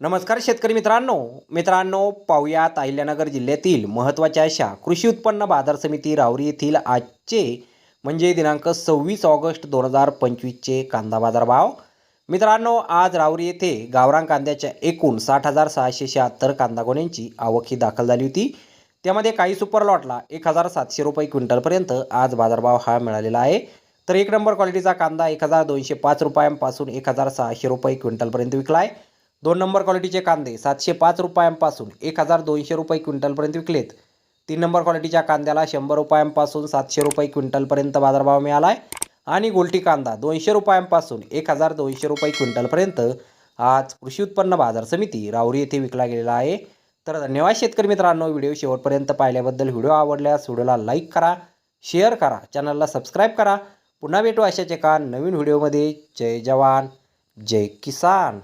नमस्कार शेतकरी मित्रांनो. मित्रांनो पाहुयात अहिल्यानगर जिल्ह्यातील महत्त्वाच्या अशा कृषी उत्पन्न बाजार समिती रावरी येथील आजचे म्हणजे दिनांक सव्वीस ऑगस्ट दोन हजार पंचवीसचे कांदा बाजार भाव मित्रांनो आज रावरी येथे गावरान कांद्याच्या एकूण साठ हजार सहाशे शहात्तर कांदा गोण्यांची आवक ही दाखल झाली होती. त्यामध्ये काही सुपर लॉटला एक हजार सातशे रुपये क्विंटलपर्यंत आज बाजारभाव हा मिळालेला आहे. तर एक नंबर क्वालिटीचा कांदा एक हजार दोनशे पाच रुपयांपासून एक हजार सहाशे रुपये क्विंटलपर्यंत विकला आहे दोन नंबर क्वालिटीचे कांदे सातशे पाच रुपयांपासून एक हजार दोनशे रुपये क्विंटलपर्यंत विकलेत. तीन नंबर क्वालिटीच्या कांद्याला शंभर रुपयांपासून सातशे रुपये क्विंटलपर्यंत बाजारभाव मिळाला आहे आणि गोल्टी कांदा दोनशे रुपयांपासून एक हजार दोनशे रुपये क्विंटलपर्यंत. आज कृषी उत्पन्न बाजार समिती राऊरी येथे विकला गेलेला आहे. तर धन्यवाद शेतकरी मित्रांनो व्हिडिओ शेवटपर्यंत पाहिल्याबद्दल व्हिडिओ आवडल्यास व्हिडिओला लाईक करा शेअर करा चॅनलला सबस्क्राईब करा. पुन्हा भेटू अशाच एका नवीन व्हिडिओमध्ये. जय जवान जय किसान.